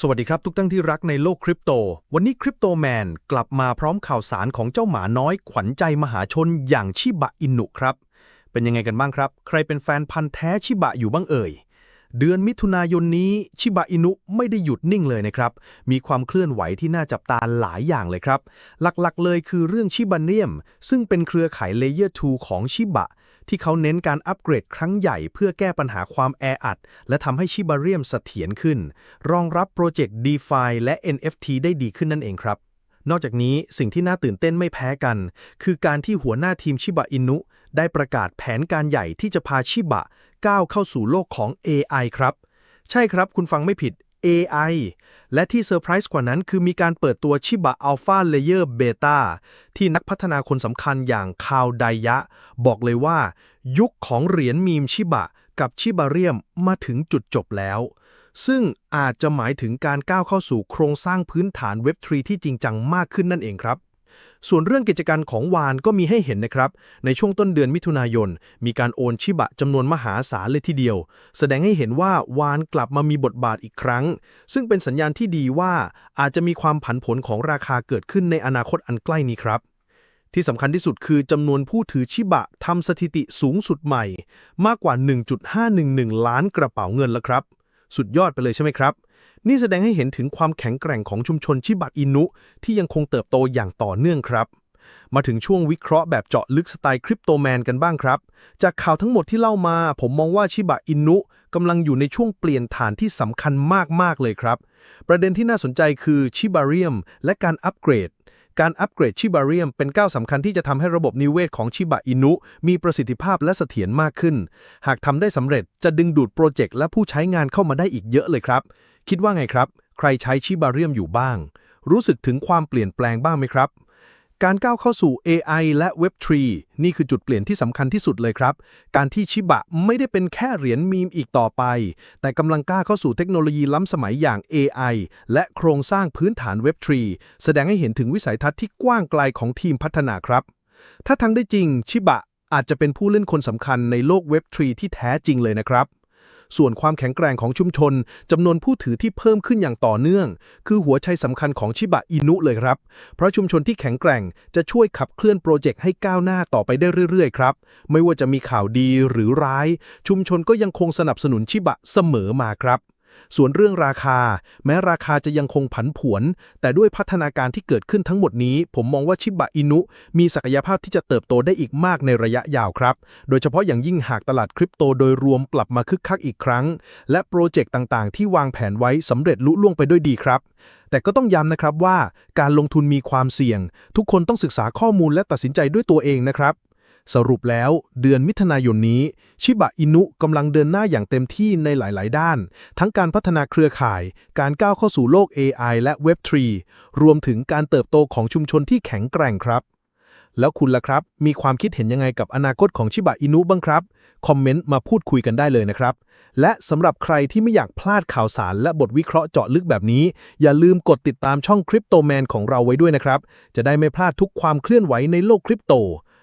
สวัสดีครับทุกท่านที่รักในโลกคริปโต วันนี้คริปโตแมนกลับมาพร้อมข่าวสารของเจ้าหมาน้อยขวัญใจมหาชนอย่างชิบะอินุครับ เป็นยังไงกันบ้างครับ ใครเป็นแฟนพันธ์แท้ชิบะอยู่บ้างเอ่ย เดือนมิถุนายนนี้ชิบะอินุไม่ได้หยุดนิ่งเลยนะครับ มีความเคลื่อนไหวที่น่าจับตาหลายอย่างเลยครับ หลักๆเลยคือเรื่องชิบะเนียม ซึ่งเป็นเครือข่ายเลเยอร์2ของชิบะ ที่เขาเน้นการอัปเกรดครั้งใหญ่เพื่อแก้ปัญหาความแออัด และทำให้ชิบาเรียมเสถียรขึ้น รองรับโปรเจกต์ DeFi และ NFT ได้ดีขึ้นนั่นเองครับนอกจากนี้สิ่งที่น่าตื่นเต้นไม่แพ้กัน คือการที่หัวหน้าทีมชิบะอินุ ได้ประกาศแผนการใหญ่ที่จะพาชิบะ ก้าวเข้าสู่โลกของ AI ครับ ใช่ครับคุณฟังไม่ผิด AI และที่เซอร์ไพรส์กว่านั้นคือมีการเปิดตัวชิบะอัลฟาเลเยอร์เบต้าที่นักพัฒนาคนสำคัญอย่างคาวไดยะ บอกเลยว่า ยุคของเหรียญมีมชิบะกับชิบาเรียมมาถึงจุดจบแล้ว ซึ่งอาจจะหมายถึงการก้าวเข้าสู่โครงสร้างพื้นฐานเว็บทรีที่จริงจังมากขึ้นนั่นเองครับ ส่วนเรื่องกิจการของวานก็มีให้เห็นนะครับ ในช่วงต้นเดือนมิถุนายน มีการโอนชิบะจำนวนมหาศาลเลยทีเดียว แสดงให้เห็นว่าวานกลับมามีบทบาทอีกครั้ง ซึ่งเป็นสัญญาณที่ดีว่าอาจจะมีความผันผวนของราคาเกิดขึ้นในอนาคตอันใกล้นี้ครับที่สำคัญที่สุดคือจำนวนผู้ถือชิบะทำสถิติสูงสุดใหม่ มากกว่า 1.511 ล้านกระเป๋าเงินแล้วครับ สุดยอดไปเลยใช่ไหมครับ นี่แสดงให้เห็นถึงความแข็งแกร่งของชุมชนชิบะอินุ ที่ยังคงเติบโตอย่างต่อเนื่องครับ มาถึงช่วงวิเคราะห์แบบเจาะลึกสไตล์คริปโตแมนกันบ้างครับ จากข่าวทั้งหมดที่เล่ามา ผมมองว่าชิบะอินุกำลังอยู่ในช่วงเปลี่ยนฐานที่สำคัญมากๆเลยครับ ประเด็นที่น่าสนใจคือชิบาเรียมและการอัปเกรด การอัปเกรดชิบาเรียมเป็นก้าวสำคัญที่จะทำให้ระบบนิเวศของชิบะอินุ มีประสิทธิภาพและเสถียรมากขึ้น หากทำได้สำเร็จจะดึงดูดโปรเจกต์และผู้ใช้งานเข้ามาได้อีกเยอะเลยครับ คิดว่าไงครับ ใครใช้ชิบาเรียมอยู่บ้าง รู้สึกถึงความเปลี่ยนแปลงบ้างไหมครับ การก้าวเข้าสู่ AI และ Web3 นี่คือจุดเปลี่ยนที่สำคัญที่สุดเลยครับ การที่ชิบะไม่ได้เป็นแค่เหรียญมีมอีกต่อไป แต่กำลังก้าวเข้าสู่เทคโนโลยีล้ำสมัยอย่าง AI และโครงสร้างพื้นฐาน Web3 แสดงให้เห็นถึงวิสัยทัศน์ที่กว้างไกลของทีมพัฒนาครับ ถ้าทำได้จริงชิบะอาจจะเป็นผู้เล่นคนสำคัญในโลก Web3 ที่แท้จริงเลยนะครับ ส่วนความแข็งแกร่งของชุมชนจำนวนผู้ถือที่เพิ่มขึ้นอย่างต่อเนื่อง คือหัวใจสำคัญของชิบะอินุเลยครับ เพราะชุมชนที่แข็งแกร่งจะช่วยขับเคลื่อนโปรเจกต์ให้ก้าวหน้าต่อไปได้เรื่อยๆครับ ไม่ว่าจะมีข่าวดีหรือร้าย ชุมชนก็ยังคงสนับสนุนชิบะเสมอมาครับ ส่วนเรื่องราคา แม้ราคาจะยังคงผันผวน แต่ด้วยพัฒนาการที่เกิดขึ้นทั้งหมดนี้ ผมมองว่าชิบะอินุ มีศักยภาพที่จะเติบโตได้อีกมากในระยะยาวครับ โดยเฉพาะอย่างยิ่งหากตลาดคริปโตโดยรวมกลับมาคึกคักอีกครั้ง และโปรเจกต์ต่างๆ ที่วางแผนไว้สำเร็จลุล่วงไปด้วยดีครับแต่ก็ต้องย้ำนะครับว่าการลงทุนมีความเสี่ยง ทุกคนต้องศึกษาข้อมูลและตัดสินใจด้วยตัวเองนะครับ สรุปแล้วเดือนมิถุนายนนี้ ชิบะอินุกำลังเดินหน้าอย่างเต็มที่ในหลาย ๆ ด้าน ทั้งการพัฒนาเครือข่าย การก้าวเข้าสู่โลก AI และ Web3 รวมถึงการเติบโตของชุมชนที่แข็งแกร่งครับ แล้วคุณล่ะครับ มีความคิดเห็นยังไงกับอนาคตของชิบะอินุบ้างครับ คอมเมนต์มาพูดคุยกันได้เลยนะครับ และสำหรับใครที่ไม่อยากพลาดข่าวสารและบทวิเคราะห์เจาะลึกแบบนี้ อย่าลืมกดติดตามช่องคริปโตแมนของเราไว้ด้วยนะครับ จะได้ไม่พลาดทุกความเคลื่อนไหวในโลกคริปโต